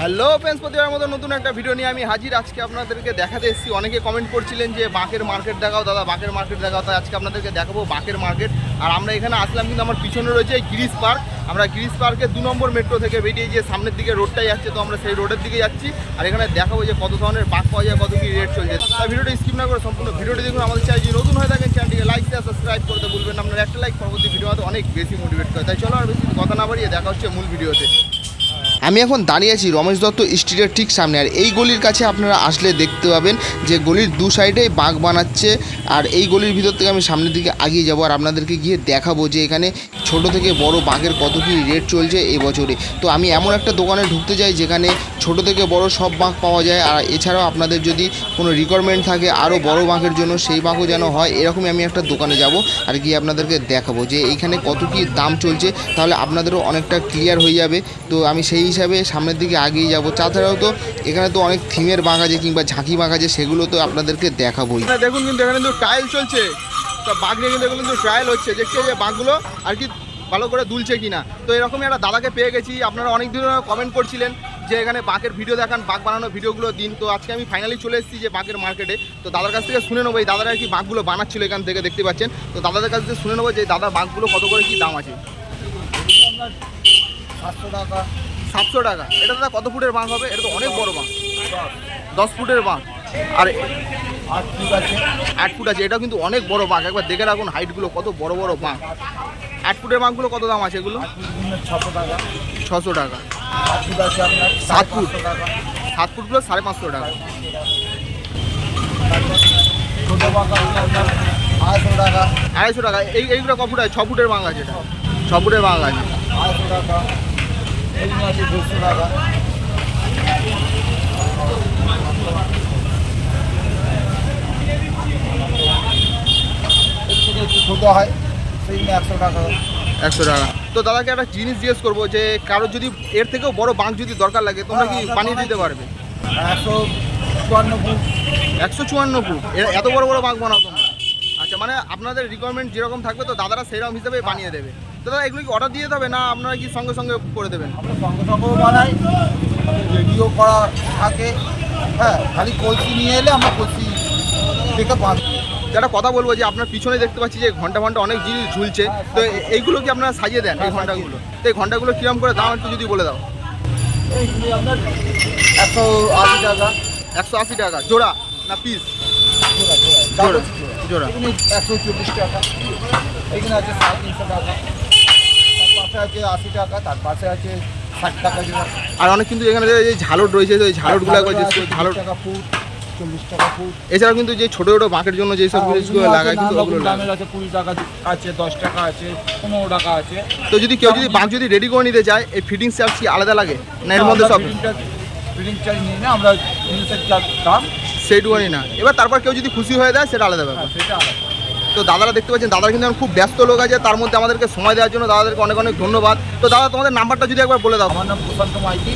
Hello friends প্রতিবার মতো নতুন একটা ভিডিও নিয়ে আমি হাজির। আজকে আপনাদেরকে দেখাতে এসেছি। অনেকে কমেন্ট করছিলেন যে, বাঁকের মার্কেট দেখাও দাদা, বাঁকের মার্কেট দেখাও। তাই আজকে আপনাদেরকে দেখাবো বাঁকের মার্কেট আর আমরা এখানে আসলাম কিন্তু আমার পিছনে রয়েছে গিরিশ পার্ক আমরা গিরিশ পার্কের দু নম্বর মেট্রো থেকে বেরিয়ে যে সামনের দিকে রোডটাই যাচ্ছে, তো আমরা সেই রোডের দিকে যাচ্ছি। আর এখানে দেখাবো যে কত ধরনের বাঁক পাওয়া যায়, কত কি রেট চলছে। তাই ভিডিওটা স্কিপ না করে সম্পূর্ণ ভিডিওটি দেখুন। আমাদের চাই যদি নতুন হয়ে থাকেন চ্যানেলটিকে লাইক শেয়ার সাবস্ক্রাইব করতে ভুলবেন। আপনার একটা লাইক পরবর্তী ভিডিও অনেক বেশি মোটিভেট করে। তাই চলো আর বেশি কথা না বাড়িয়ে দেখা হচ্ছে মূল ভিডিওতে আমি এখন দাঁড়িয়ে আছি রমেশ দত্ত স্ট্রিটের ঠিক সামনে, আর এই গলির কাছে আপনারা আসলে দেখতে পাবেন যে গলির দু সাইডেই বাঁক বানাচ্ছে, আর এই গলির ভিতর থেকে আমি সামনের দিকে আগিয়ে যাব আর আপনাদেরকে গিয়ে দেখাবো যে এখানে ছোট থেকে বড় বাঁকের কত কী রেট চলছে এবছরে। বছরে তো আমি এমন একটা দোকানে ঢুকতে যাই যেখানে ছোট থেকে বড় সব বাঁক পাওয়া যায়। আর এছাড়াও আপনাদের যদি কোনো রিকোয়ারমেন্ট থাকে আরও বড় বাঁকের জন্য, সেই বাঁকও যেন হয়, এরকমই আমি একটা দোকানে যাব আর গিয়ে আপনাদেরকে দেখাবো যে এইখানে কত কী দাম চলছে। তাহলে আপনাদেরও অনেকটা ক্লিয়ার হয়ে যাবে। তো আমি সেই হিসাবে সামনের দিকে আগিয়ে যাব। তাছাড়াও তো এখানে তো অনেক থিমের বাঁক আছে কিংবা ঝাঁকি বাঁক আছে, সেগুলো তো আপনাদেরকে দেখাবোই। দেখুন কিন্তু এখানে কিন্তু টাইল চলছে। তো বাঘ নিয়ে কিন্তু এগুলো কিন্তু ট্রায়াল হচ্ছে। দেখছি যে বাঘগুলো আর কি ভালো করে দুলছে কিনা। তো এরকমই একটা দাদাকে পেয়ে গেছি। আপনারা অনেক দিন কমেন্ট করছিলেন। যে এখানে বাঘের ভিডিও দেখান বাঘ বানানো ভিডিওগুলো দিন। তো আজকে আমি ফাইনালি চলে এসেছি যে বাঘের মার্কেটে তো দাদার কাছ থেকে শুনে নেব এই দাদারা কি বাঘগুলো বানাচ্ছিল এখান থেকে দেখতে পাচ্ছেন। তো দাদাদের কাছ থেকে শুনে নেব যে দাদা বাঘগুলো কত করে কি দাম আছে। সাতশো টাকা। সাতশো টাকা। এটা দাদা কত ফুটের বাঁক হবে? এটা তো অনেক বড় বাঁক দশ ফুটের বাঁক আর আর ফুট আছে? আট ফুট আছে। এটা কিন্তু অনেক বড় বাঁক একবার দেখে রাখুন হাইটগুলো কত বড় বড় বাঁক আট ফুটের বাঁকগুলো কত দাম আছে এগুলো? ছশো টাকা। ছশো টাকা। সাত ফুট আছে আপনার সাত ফুটগুলো সাড়ে পাঁচশো টাকা। আড়াইশো টাকা। এই এইগুলো ক ফুট আছে ছ ফুটের বাঁক আছে এটা ছ ফুটের বাঁক আছে আড়াইশো টাকা দেড়শো টাকা ছোটো হয় সেই একশো টাকা। একশো টাকা। তো দাদাকে একটা জিনিস জিজ্ঞেস করব যে কারোর যদি এর থেকেও বড় বাঁক যদি দরকার লাগে তোমরা কি বানিয়ে দিতে পারবে? একশো চুয়ান্ন ফুট। একশো চুয়ান্ন ফুট? এত বড় বড় বাঁক বানাও তোমরা। আচ্ছা মানে আপনাদের রিকোয়ারমেন্ট যেরকম থাকবে তো দাদারা সেরকম হিসাবে বানিয়ে দেবে। তো দাদা এগুলো কি অর্ডার দিয়ে দেবে না আপনারা কি সঙ্গে সঙ্গে করে দেবেন? আমরা সঙ্গে সঙ্গেও বানাই রেডিও করা থাকে। হ্যাঁ খালি কলসি নিয়ে এলে আমরা কলসি দেখে পাঁচ যারা কথা বলব যে আপনার পিছনে দেখতে পাচ্ছি যে ঘণ্টা ঘণ্টা অনেক জিনিস ঝুলছে। তো এইগুলো কি আপনারা সাজিয়ে দেন এই ঘন্টাগুলো? তো এই ঘন্টাগুলো কিরম করে দাম একটু যদি বলে দাও। একশো আশি টাকা। একশো আশি টাকা জোড়া না পিস জোড়া একশো চল্লিশ টাকা। এখানে আছে সাড়ে তিনশো টাকা। পাশে আছে আশি টাকা তার পাশে আছে ষাট টাকা আর অনেক কিন্তু এখানে যে ঝালট রয়েছে এই ঝালটগুলো ঝালট। টাকা ফুট। চল্লিশ টাকা ফুট এছাড়াও কিন্তু যে ছোটো ছোটো বাঁকের জন্য যেসব জিনিসগুলো ওগুলো লাগায় কিন্তু ওগুলো দামের আছে কুড়ি টাকা আছে দশ টাকা আছে পনেরো টাকা আছে। তো যদি কেউ যদি বাঁক যদি রেডি করে নিতে চায় এই ফিটিং চার্জ কি আলাদা লাগে? না এর মধ্যে সব ফিটিং চার্জ নিয়ে না আমরা জিনিসের দাম। সেইটুকুনি না। এবার তারপর কেউ যদি খুশি হয়ে দেয় সেটা আলাদা ব্যাপার। হ্যাঁ, সেটা আলাদা। তো দাদারা দেখতে পাচ্ছেন দাদারা কিন্তু এখন খুব ব্যস্ত লোক আছে তার মধ্যে আমাদেরকে সময় দেওয়ার জন্য দাদাদেরকে অনেক অনেক ধন্যবাদ। তো দাদা তোমাদের নাম্বারটা যদি একবার বলে দাও। আমার নাম প্রশান্ত মাইতি।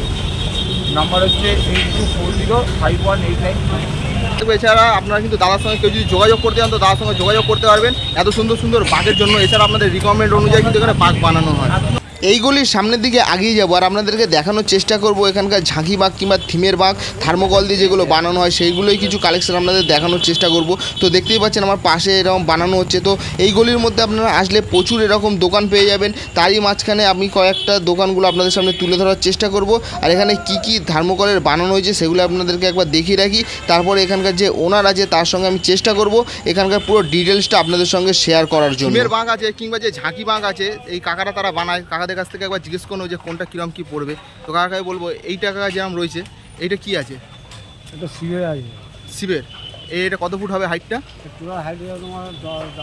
নাম্বার হচ্ছে eight two four zero five one eight nine এছাড়া আপনারা কিন্তু দাদার সঙ্গে কেউ যদি যোগাযোগ করতে চান, তো দাদার সঙ্গে যোগাযোগ করতে পারবেন। এত সুন্দর সুন্দর বাঘের জন্য, এছাড়া আপনাদের রিকমেন্ড অনুযায়ী কিন্তু এখানে বাঘ বানানো হয়। এইগুলির সামনের দিকে আগিয়ে যাব আর আপনাদেরকে দেখানোর চেষ্টা করব এখানকার ঝাঁকি বাঘ কিংবা থিমের বাঘ থার্মোকল দিয়ে যেগুলো বানানো হয় সেইগুলোই কিছু কালেকশন আপনাদের দেখানোর চেষ্টা করব। তো দেখতেই পাচ্ছেন আমার পাশে এরকম বানানো হচ্ছে। তো এই গলির মধ্যে আপনারা আসলে প্রচুর এরকম দোকান পেয়ে যাবেন। তারই মাঝখানে আমি কয়েকটা দোকানগুলো আপনাদের সামনে তুলে ধরার চেষ্টা করব। আর এখানে কি কি থার্মোকলের বানানো হয়েছে সেগুলো আপনাদেরকে একবার দেখিয়ে রাখি। তারপরে এখানকার যে ওনার আছে তার সঙ্গে আমি চেষ্টা করব এখানকার পুরো ডিটেলসটা আপনাদের সঙ্গে শেয়ার করার জন্য। বাঁক আছে কিংবা যে ঝাঁকি বাঁক আছে, এই কাকারা তারা বানায় কাকাদের কাছ থেকে একবার জিজ্ঞেস করো যে কোনটা কীরকম কী পড়বে। তো কাকাকে বলব এইটা কাকা যেরকম রয়েছে এইটা কি আছে? এটা শিবের আছে। শিবের? এই এটা কত ফুট হবে হাইটটা পুরো হাইট তোমার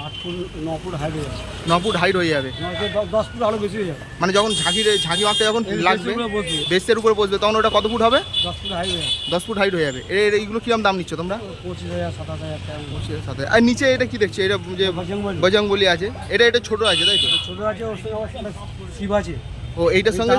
আট ফুট ন ফুট হাইট হয়ে যাবে। ন ফুট হাইট হয়ে যাবে। দ- দশ ফুট আরও বেশি হয়ে যাবে। মানে যখন ঝাঁকির ঝাঁকি বাঁকটা যখন লাগবে বেসের উপরে বসবে। তখন ওটা কত ফুট হবে? দশ ফুট হাইট হয়ে যাবে। দশ ফুট হাইট হয়ে যাবে। এর এইগুলো কিরম দাম নিচ্ছ তোমরা? পঁচিশ হাজার সাতাশ হাজার পঁচিশের সাথে আর নিচে এটা কি দেখছি? এটা যে বজরংবলী। আছে। এটা এটা ছোট আছে তাই তো? ছোটো আছে ওর সঙ্গে শিব আছে। ও এইটার সঙ্গে?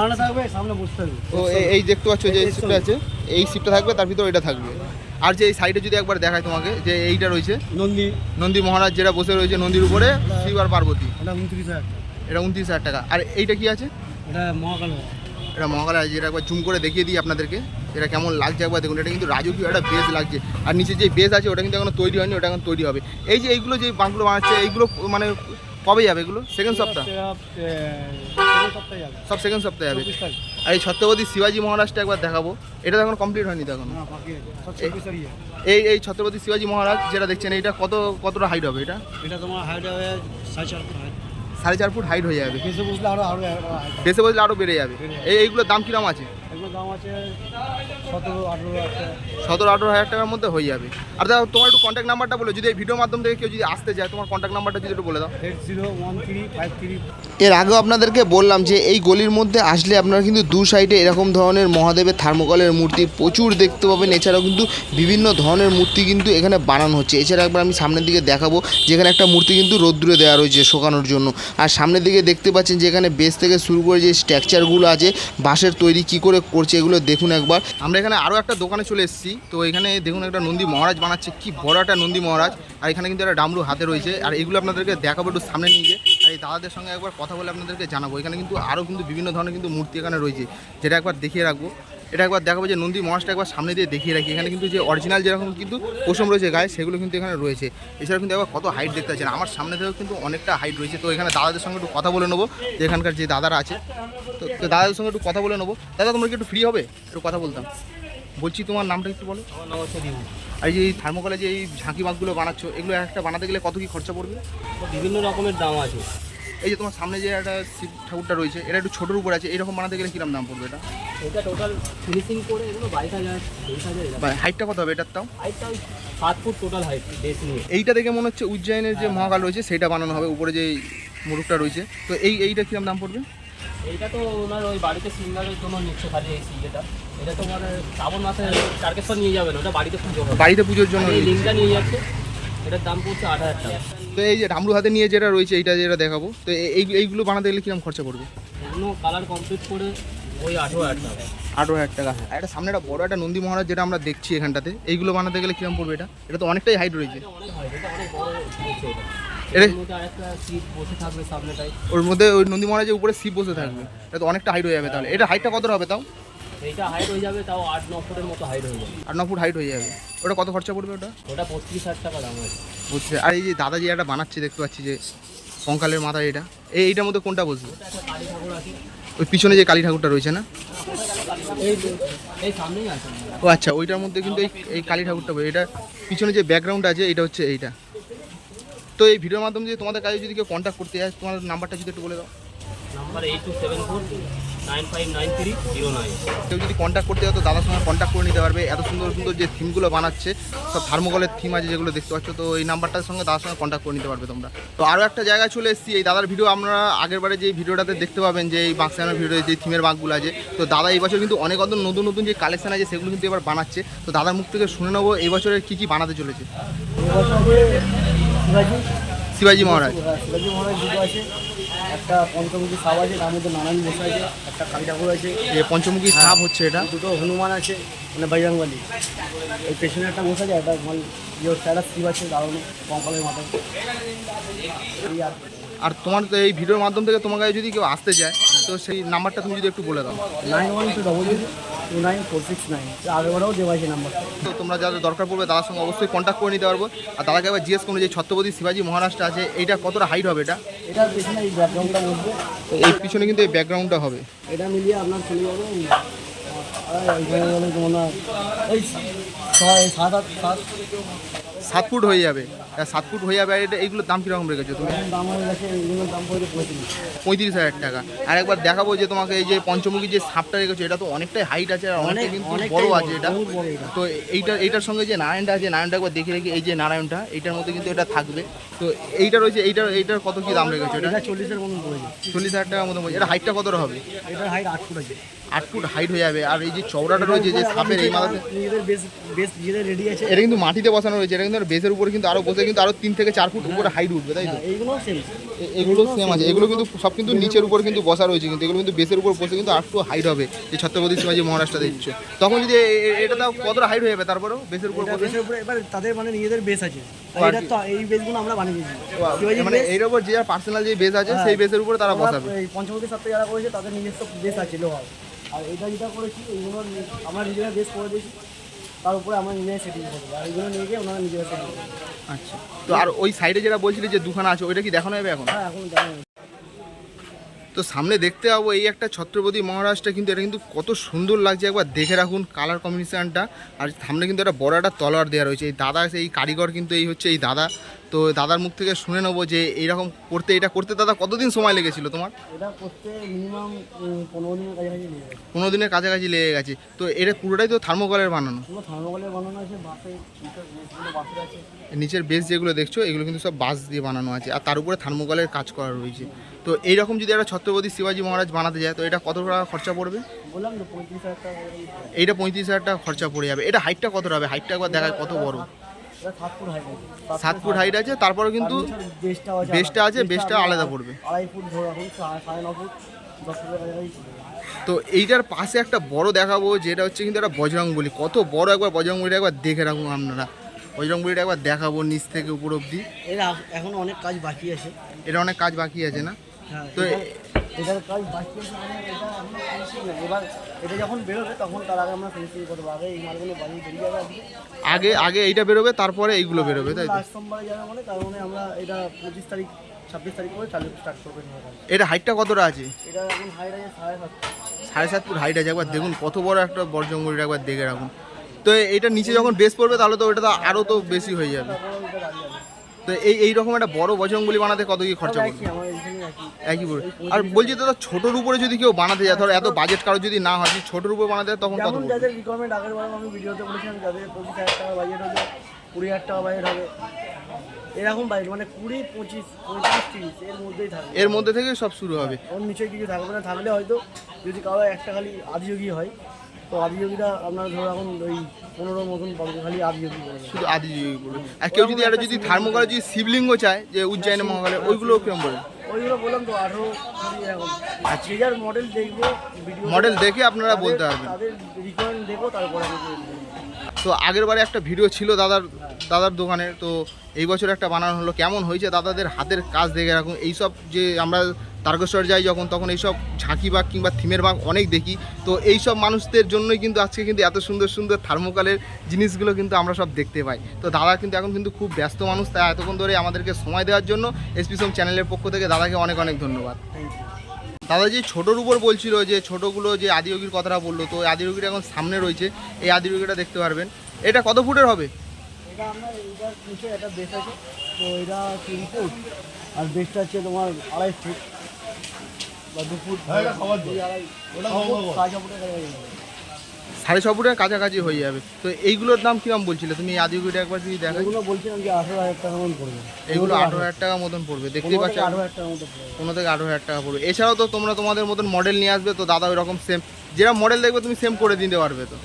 সামনে বসতে হবে। ও এই দেখতে পাচ্ছ যে সিপটা আছে। এই সিপটা থাকবে তার ভিতর এটা থাকবে। আর যে এই সাইডে যদি একবার দেখায় তোমাকে যে এইটা রয়েছে নন্দী। নন্দী মহারাজ যেটা বসে রয়েছে নন্দীর উপরে শিব আর পার্বতী। এটা উনত্রিশ হাজার টাকা। এটা উনত্রিশ হাজার টাকা। আর এইটা কি আছে? এটা মহাকাল এটা মহাকাল এটা একবার জুম করে দেখিয়ে দিই আপনাদেরকে এটা কেমন লাগছে একবার দেখুন। এটা কিন্তু রাজকীয় একটা বেস লাগছে। আর নিচে যে বেস আছে ওটা কিন্তু এখনও তৈরি হয়নি ওটা এখন তৈরি হবে। এই যে এইগুলো যে বাঁকগুলো বানাচ্ছে এইগুলো মানে কবে যাবে এগুলো? সেকেন্ড সপ্তাহ? সপ্তাহে যাবে। সব সেকেন্ড সপ্তাহে যাবে। চব্বিশ তারিখ। আর এই ছত্রপতি শিবাজি মহারাজটা একবার দেখাবো। এটা তো এখন কমপ্লিট হয়নি তখন এখন। এই এই ছত্রপতি শিবাজি মহারাজ যেটা দেখছেন এইটা কত কতটা হাইট হবে এটা? এটা তোমার হাইট হবে সাড়ে চার ফুট সাড়ে চার ফুট হাইট হয়ে যাবে। বেশি বুঝলে আরও আরও বেশি বেসে বসলে আরও বেড়ে যাবে। এই এইগুলোর দাম কীরকম আছে? দাম আছে সতেরো আঠেরো একটা সতেরো আঠেরো হাজার টাকার মধ্যে হয়ে যাবে। আর দাদা তোমার একটু কন্ট্যাক্ট নাম্বারটা বলো। যদি এই ভিডিওর মাধ্যম থেকে কেউ যদি আসতে চায় তোমার কন্ট্যাক্ট নাম্বারটা যদি একটু বলে দাও। Eight zero one three five three এর আগেও আপনাদেরকে বললাম যে এই গলির মধ্যে আসলে আপনারা কিন্তু দু সাইডে এরকম ধরনের মহাদেবের থার্মোকলের মূর্তি প্রচুর দেখতে পাবেন। এছাড়াও কিন্তু বিভিন্ন ধরনের মূর্তি কিন্তু এখানে বানানো হচ্ছে। এছাড়া একবার আমি সামনের দিকে দেখাবো যেখানে একটা মূর্তি কিন্তু রৌদ্রে দেওয়া রয়েছে শোকানোর জন্য। আর সামনের দিকে দেখতে পাচ্ছেন যে এখানে বেস থেকে শুরু করে যে স্ট্রাকচারগুলো আছে বাঁশের তৈরি কি করে করছে এগুলো দেখুন একবার। আমরা এখানে আরও একটা দোকানে চলে এসেছি। তো এখানে দেখুন একটা নন্দী মহারাজ বানাচ্ছে, কি বড় একটা নন্দী মহারাজ। আর এখানে কিন্তু একটা ডামরু হাতে রয়েছে। আর এগুলো আপনাদেরকে দেখাবো একটু সামনে নিয়ে গিয়ে। আর এই দাদাদের সঙ্গে একবার কথা বলে আপনাদেরকে জানাব। এখানে কিন্তু আরও কিন্তু বিভিন্ন ধরনের কিন্তু মূর্তি এখানে রয়েছে, যেটা একবার দেখিয়ে রাখব। এটা একবার দেখাবো যে নন্দী মহারাজটা একবার সামনে দিয়ে দেখিয়ে রাখি। এখানে কিন্তু যে অরিজিনাল যেরকম কিন্তু পশম রয়েছে গায়ে সেগুলো কিন্তু এখানে রয়েছে। এছাড়া কিন্তু একবার কত হাইট দেখতে পাচ্ছেন। আমার সামনে থেকেও কিন্তু অনেকটা হাইট রয়েছে। তো এখানে দাদাদের সঙ্গে একটু কথা বলে নেব যে এখানকার যে দাদারা আছে। তো তো দাদাদের সঙ্গে একটু কথা বলে নেব। দাদা তোমরা কি একটু ফ্রি হবে? একটু কথা বলতাম। বলছি তোমার নামটা একটু বলো। আমার নাম হচ্ছে দিবু আর এই যে এই থার্মোকলে যে এই ঝাঁকি বাঁকগুলো বানাচ্ছো এগুলো একটা বানাতে গেলে কত কি খরচা পড়বে? বিভিন্ন রকমের দাম আছে। এই যে তোমার সামনে যে একটা শিব ঠাকুরটা রয়েছে এটা একটু ছোটোর উপর আছে এরকম বানাতে গেলে কিরম দাম পড়বে এটা? এটা টোটাল ফিনিশিং করে এগুলো বাইশ হাজার তেইশ হাজার হাইটটা কত হবে এটার তাও? হাইটটা সাত ফুট টোটাল হাইট বেস নিয়ে। এইটা দেখে মনে হচ্ছে উজ্জয়নের যে মহাকাল রয়েছে সেটা বানানো হবে উপরে যে মুরুখটা রয়েছে। তো এই এইটা কিরম দাম পড়বে? এইটা তো ওনার ওই বাড়িতে সিঙ্গারের জন্য নিচ্ছে খালি এই সিলেটা এটা তো মানে শ্রাবণ মাসে টার্গেটটা নিয়ে যাবেন ওটা বাড়িতে পুজো বাড়িতে পুজোর জন্য এই লিঙ্কটা নিয়ে যাচ্ছে এটার দাম পড়ছে আট হাজার টাকা। তো এই যে ডামরু হাতে নিয়ে যেটা রয়েছে এইটা যেটা দেখাবো। তো এই- এই এইগুলো বানাতে গেলে কিরম খরচা পড়বে? কালার কমপ্লিট করে ওই আঠেরো হাজার টাকা। আঠারো হাজার টাকা। একটা সামনে একটা বড় একটা নন্দী মহারাজ যেটা আমরা দেখছি এখানটাতে এইগুলো বানাতে গেলে কিরম পড়বে এটা? এটা তো অনেকটাই হাইট রয়েছে। ওর মধ্যে ওই নন্দী মহারাজের উপরে শিব বসে থাকবে। এটা তো অনেকটা হাইট হয়ে যাবে তাহলে। এটা হাইটটা কত হবে তাও? এইটা হাইট হয়ে যাবে তাও আট ন ফুটের মতো হাইট হয়ে যাবে। আট ন ফুট হাইট হয়ে যাবে। ওটা কত খরচা পড়বে ওটা? ওটা পঁয়ত্রিশ হাজার টাকা দাম আছে। বুঝছে। আর এই যে দাদা যে একটা বানাচ্ছে দেখতে পাচ্ছি যে কঙ্কালের মাথায় এটা। এই এইটার মধ্যে কোনটা বসবে ওই পিছনে যে কালী ঠাকুরটা রয়েছে না? ও আচ্ছা ওইটার মধ্যে কিন্তু এই এই কালী ঠাকুরটা। এটা পিছনে যে ব্যাকগ্রাউন্ড আছে এটা হচ্ছে এইটা। তো এই ভিডিওর মাধ্যমে যদি তোমাদের কাছে যদি কেউ কন্ট্যাক্ট করতে চায় তোমার নাম্বারটা যদি একটু বলে দাও। Number eight two seven four nine five nine three zero nine. কেউ যদি কন্ট্যাক্ট করতে চায় তো দাদার সঙ্গে কন্ট্যাক্ট করে নিতে পারবে। এত সুন্দর সুন্দর যে থিমগুলো বানাচ্ছে সব থার্মোকলের থিম আছে যেগুলো দেখতে পাচ্ছ। তো এই নাম্বারটার সঙ্গে দাদার সঙ্গে কন্ট্যাক্ট করে নিতে পারবে তোমরা। তো আরও একটা জায়গায় চলে এসেছি। এই দাদার ভিডিও আপনারা আগের বারে যে ভিডিওটাতে দেখতে পাবেন যে এই বাক্সানের ভিডিও যে থিমের বাঘগুলো আছে। তো দাদা এই বছর কিন্তু অনেক অত নতুন নতুন যে কালেকশন আছে সেগুলো কিন্তু এবার বানাচ্ছে। তো দাদার মুখ থেকে শুনে নেব এই বছরের কী কী বানাতে চলেছে। শিবাজি মহারাজ। শিবাজি মহারাজ দুটো আছে। একটা পঞ্চমুখী সাপ আছে তার মধ্যে নানান বসে আছে। একটা কালী ঠাকুর আছে। যে পঞ্চমুখী সাপ হচ্ছে এটা? দুটো হনুমান আছে মানে বাইরাঙ্গালি এই পেছনে একটা বসে আছে একটা মানে ইয়ে একটা শিব আছে দাঁড়ানো কঙ্কালের মাথায় এই আর আর তোমার তো এই ভিডিওর মাধ্যম থেকে তোমার কাছে যদি কেউ আসতে চায় তো সেই নাম্বারটা তুমি যদি একটু বলে দাও। Nine one two double zero. Two nine four six nine আগেবারও দেওয়া নাম্বার তো তোমরা যাদের দরকার পড়বে দাদার সঙ্গে অবশ্যই কন্ট্যাক্ট করে নিতে পারব আর দাদাকে একবার জিজ্ঞেস করুন যে ছত্রপতি শিবাজি মহারাষ্ট্র আছে এটা কতটা হাইট হবে এটা এটার পিছনে এই ব্যাকগ্রাউন্ডটা বসবে এই পিছনে কিন্তু এই ব্যাকগ্রাউন্ডটা হবে এটা মিলিয়ে আপনার চলে যাবে এই, সাত আট সাত সাত ফুট হয়ে যাবে। সাত ফুট হয়ে যাবে এটা এইগুলোর দাম কীরকম রেখেছো তুমি? পঁয়ত্রিশ হাজার টাকা। আর একবার দেখাবো যে তোমাকে এই যে পঞ্চমুখী যে সাপটা রেখেছো এটা তো অনেকটাই হাইট আছে আর অনেকটা অনেক কিন্তু বড় আছে এটা। তো এইটার এইটার সঙ্গে যে নারায়ণটা আছে নারায়ণটা একবার দেখে রেখে এই যে নারায়ণটা এইটার মধ্যে কিন্তু এটা থাকবে। তো এইটা রয়েছে এইটার এইটার কত কী দাম রেখেছো এটা? চল্লিশের মতন পড়েছে চল্লিশ হাজার টাকার মতো। এটা হাইটটা কতটা হবে? এটার হাইট আট ফুট আছে। আট ফুট হাইট হয়ে যাবে। আর এই যে চওড়াটা রয়েছে যে সাপের এই মাথাতে রেডি আছে। এটা কিন্তু মাটিতে বসানো রয়েছে। এটা কিন্তু বেসের উপরে কিন্তু আরও বসে কিন্তু আরও তিন থেকে চার ফুট উপরে হাইট উঠবে তাই তো? হ্যাঁ, এগুলো সেম আছে। এগুলো কিন্তু সব কিন্তু নিচের উপর কিন্তু বসা রয়েছে কিন্তু। এগুলো কিন্তু বেসের উপর বসে কিন্তু আরেকটু হাইট হবে যে ছত্রপতি শিবাজি মহারাজটা দিচ্ছ তখন যদি এটা তাও কতটা হাইট হয়ে যাবে? তারপরেও বেসের উপর এটা বসে বেশের উপরে এবার তাদের মানে নিজেদের বেস আছে। আর ও আর এটা তো এই বেসগুলো আমরা বানিয়ে মানে এর উপর যে পার্সোনাল যে বেস আছে হ্যাঁ। সেই বেসের উপরে তারা বসাবে। এই পঞ্চমুখী সাথে যারা করেছে তাদের নিজস্ব বেস আছে লোহা আর এটা যেটা করেছি এইগুলো আমরা নিজেরা বেশ করে দিয়েছি। তার উপরে আমরা নিজেরা সেটিং করব। আর এইগুলো নিয়ে গিয়ে ওনারা নিজেরা সেটিং আচ্ছা। তো আর ওই সাইডে যেটা বলছিলে যে দুখানা আছে ওইটা কি দেখানো যাবে এখন? হ্যাঁ এখন জানেন তো সামনে দেখতে পাবো এই একটা ছত্রপতি মহারাজটা কিন্তু এটা কিন্তু কত সুন্দর লাগছে। একবার দেখে রাখুন কালার কম্বিনেশনটা আর সামনে কিন্তু একটা বড় একটা তলোয়ার দেওয়া রয়েছে। এই দাদা এই কারিগর কিন্তু এই হচ্ছে এই দাদা। তো দাদার মুখ থেকে শুনে নেব যে এইরকম করতে এটা করতে দাদা কতদিন সময় লেগেছিল তোমার? এটা করতে মিনিমাম পনেরো দিনের কাছাকাছি নিয়ে যাবে পনেরো দিনের কাছাকাছি লেগে গেছে। তো এটা পুরোটাই তো থার্মোকলের বানানো? পুরো থার্মোকলের বানানো আছে বাসে যেগুলো বাসে আছে। নিচের বেস যেগুলো দেখছ এগুলো কিন্তু সব বাঁশ দিয়ে বানানো আছে আর তার উপরে থার্মোকলের কাজ করা রয়েছে। তো এইরকম যদি একটা ছত্রপতি শিবাজি মহারাজ বানাতে যায় তো এটা কত টাকা খরচা পড়বে? বললাম তো পঁয়ত্রিশ হাজার টাকা করে নিতে হবে। এইটা পঁয়ত্রিশ হাজার টাকা খরচা পড়ে যাবে। এটা হাইটটা কত হবে? হাইটটা একবার দেখায় কত বড়? সাত ফুট হাইট আছে। তারপরে কিন্তু বেসটা আছে বেসটা আলাদা পড়বে। আড়াই ফুট ফুট। তো এইটার পাশে একটা বড় দেখাবো যেটা হচ্ছে কিন্তু একটা বজরংবলী। কত বড় একবার বজরংবলীটা একবার দেখে রাখুন আপনারা। বজরংবলীটা একবার দেখাবো নিচ থেকে উপর অবধি। এর আ- এখনও অনেক কাজ বাকি আছে। এটা অনেক কাজ বাকি আছে না? হ্যাঁ তো এটার কাজ বাকি আছে মানে এবার এটা যখন বেরোবে তখন তার আগে আমরা ফিনিশিং করব আগে এই মালগুলো বানিয়ে বেরিয়ে যাবে আগে। আগে এইটা বেরোবে তারপরে এইগুলো বেরোবে তাই তো? লাস্ট সোমবারে যাবে মানে তার মানে আমরা এটা পঁচিশ তারিখ ছাব্বিশ তারিখ করে চালু স্টার্ট করবে এটা হাইটটা কতটা আছে? এটা এখন হাইট আছে সাড়ে সাত সাড়ে সাত ফুট হাইট আছে। একবার দেখুন কত বড় একটা বজরংবলীটা একবার দেখে রাখুন। তো এটা নিচে যখন বেস পড়বে তাহলে তো ওটা তো আরও তো বেশি হয়ে যাবে। তো এই এই রকম একটা বড় বজরংবলী বানাতে কত কি খরচা পড়বে? একই পড়বে আর বলছি দাদা ছোটোর উপরে যদি কেউ বানাতে যায় ধরো এত বাজেট কারও যদি না হয় যদি ছোটোর উপরে বানাতে যায় তখন কত? যাদের রিকোয়ারমেন্ট আগের বার আমি ভিডিওতে বলেছিলাম যাদের পঁচিশ হাজার টাকা বাজেট হবে কুড়ি হাজার টাকা বাজেট হবে এরকম বাজেট মানে কুড়ি পঁচিশ পঁয়ত্রিশ তিরিশ এর মধ্যেই থাকবে। এর মধ্যে থেকে সব শুরু হবে। ওর নিচে কিছু থাকবে না থাকলে হয়তো যদি কারও একটা খালি আদিযোগী হয় তো আদিযোগীরা আপনার ধরো এখন ওই পনেরো মতন পাবেন খালি আদিযোগী করে শুধু আদি যোগী আর কেউ যদি একটা যদি থার্মোকলে যদি শিবলিঙ্গ চায় যে উজ্জয়নে মহাকালে ওইগুলো কেমন বলে ওইগুলো বললাম তো আঠেরো আর যে যার মডেল দেখবে মডেল দেখে আপনারা বলতে পারবেন। তাদের রিকোয়ারমেন্ট দেখো তারপরে। তো আগের বারে একটা ভিডিও ছিল দাদার দাদার দোকানে, তো এই বছর একটা বানানো হলো। কেমন হয়েছে? দাদাদের হাতের কাজ দেখে রাখুন। এইসব যে আমরা তারকেশ্বর যাই যখন, তখন এইসব ঝাঁকি বাঘ কিংবা থিমের বাঘ অনেক দেখি। তো এইসব মানুষদের জন্যই কিন্তু আজকে কিন্তু এত সুন্দর সুন্দর থার্মোকালের জিনিসগুলো কিন্তু আমরা সব দেখতে পাই। তো দাদা কিন্তু এখন কিন্তু খুব ব্যস্ত মানুষ, তাই এতক্ষণ ধরে আমাদেরকে সময় দেওয়ার জন্য এসপি এসপিসম চ্যানেলের পক্ষ থেকে দাদাকে অনেক অনেক ধন্যবাদ। থ্যাংক ইউ দাদা যে ছোটোর উপর বলছিল যে ছোটোগুলো যে আদিযোগীর কথাটা বলল তো ওই আদিযোগীটা এখন সামনে রয়েছে এই আদিযোগীটা দেখতে পারবেন। এটা কত ফুটের হবে? এটা বেস আছে তো এটা তিন ফুট আর বেসটা হচ্ছে তোমার আড়াই ফুট বা দু ফুট এই আড়াই ছ ফুট, সাড়ে ছ ফুটের কাছাকাছি হয়ে যাবে। তো এইগুলোর দাম কিরম বলছিলে? তুমি আদি আদিগুলো একবার যদি দেখো এগুলো বলছিলাম যে আঠারো হাজার টাকা মতন পড়বে। এগুলো আঠারো হাজার টাকা মতন পড়বে। দেখতেই পাচ্ছি আঠেরো হাজার টাকা থেকে আঠারো হাজার টাকা পড়বে। এছাড়াও তো তোমরা তোমাদের মতন মডেল নিয়ে আসবে তো দাদা ওই রকম সেম যেরকম মডেল দেখবে তুমি সেম করে দিতে পারবে তো।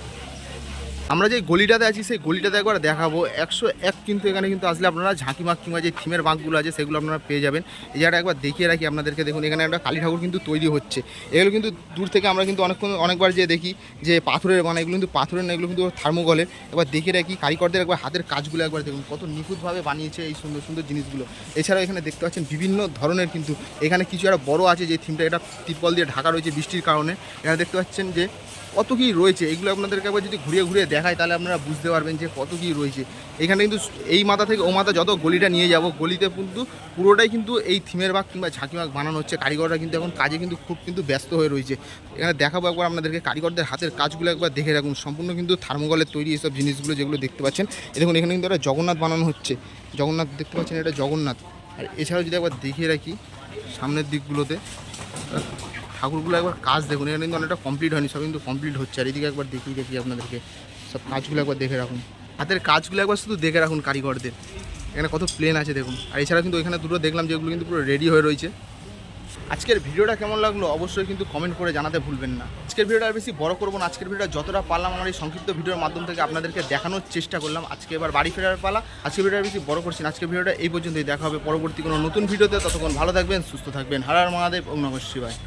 আমরা যে গলিটাতে আছি, সেই গলিটাতে একবার দেখাবো। একশো এক কিন্তু এখানে কিন্তু আসলে আপনারা ঝাঁকি মাক কিংবা যে থিমের বাঁকগুলো আছে, সেগুলো আপনারা পেয়ে যাবেন। এই জায়গাটা একবার দেখিয়ে রাখি আপনাদেরকে। দেখুন, এখানে একটা কালী ঠাকুর কিন্তু তৈরি হচ্ছে। এগুলো কিন্তু দূর থেকে আমরা কিন্তু অনেকক্ষণ, অনেকবার যে দেখি যে পাথরের বানা এগুলো কিন্তু পাথরের না, এগুলো কিন্তু থার্মোকলের। একবার দেখে রাখি, কারিগরদের একবার হাতের কাজগুলো একবার দেখুন, কত নিখুঁতভাবে বানিয়েছে এই সুন্দর সুন্দর জিনিসগুলো। এছাড়াও এখানে দেখতে পাচ্ছেন বিভিন্ন ধরনের কিন্তু, এখানে কিছু একটা বড় আছে যে থিমটা, এটা তিরপল দিয়ে ঢাকা রয়েছে বৃষ্টির কারণে। এখানে দেখতে পাচ্ছেন যে কত কী রয়েছে? এগুলো আপনাদেরকে একবার যদি ঘুরিয়ে ঘুরিয়ে দেখায় তাহলে আপনারা বুঝতে পারবেন যে কত কী রয়েছে। এখানে কিন্তু এই মাথা থেকে ও মাথা যত গলিটা নিয়ে যাব, গলিতে কিন্তু পুরোটাই কিন্তু এই থিমের বাঘ কিংবা ঝাঁকি বাঘ বানানো হচ্ছে। কারিগররা কিন্তু এখন কাজে কিন্তু খুব কিন্তু ব্যস্ত হয়ে রয়েছে। এখানে দেখাবো একবার আপনাদেরকে কারিগরদের হাতের কাজগুলো একবার দেখে রাখুন। সম্পূর্ণ কিন্তু থার্মোকলের তৈরি এইসব জিনিসগুলো যেগুলো দেখতে পাচ্ছেন। দেখুন, এখানে কিন্তু একটা জগন্নাথ বানানো হচ্ছে। জগন্নাথ দেখতে পাচ্ছেন, এটা জগন্নাথ। আর এছাড়াও যদি একবার দেখিয়ে রাখি, সামনের দিকগুলোতে। ঠাকুরগুলো একবার কাজ দেখুন। এখানে কিন্তু অনেকটা কমপ্লিট হয়নি, সব কিন্তু কমপ্লিট হচ্ছে। আর এদিকে একবার দেখিয়ে দেখি আপনাদেরকে সব কাজগুলো একবার দেখে রাখুন। হাতের কাজগুলো একবার শুধু দেখে রাখুন কারিগরদের। এখানে কত প্লেন আছে দেখুন। আর এছাড়া কিন্তু এখানে দুটো দেখলাম যেগুলো কিন্তু পুরো রেডি হয়ে রয়েছে। আজকের ভিডিওটা কেমন লাগল অবশ্যই কিন্তু কমেন্ট করে জানাতে ভুলবেন না। আজকের ভিডিওটা আর বেশি বড় করব না। আজকের ভিডিওটা যতটা পারলাম আমার এই সংক্ষিপ্ত ভিডিওর মাধ্যম থেকে আপনাদেরকে দেখানোর চেষ্টা করলাম। আজকে এবার বাড়ি ফেরার পালা। আজকের ভিডিওটা বেশি বড় করছি আজকের ভিডিওটা এই পর্যন্তই। দেখা হবে পরবর্তী কোনো নতুন ভিডিওতে। ততক্ষণ ভালো থাকবেন, সুস্থ থাকবেন। হারার মহাদেব ও নমঃ শিবায়।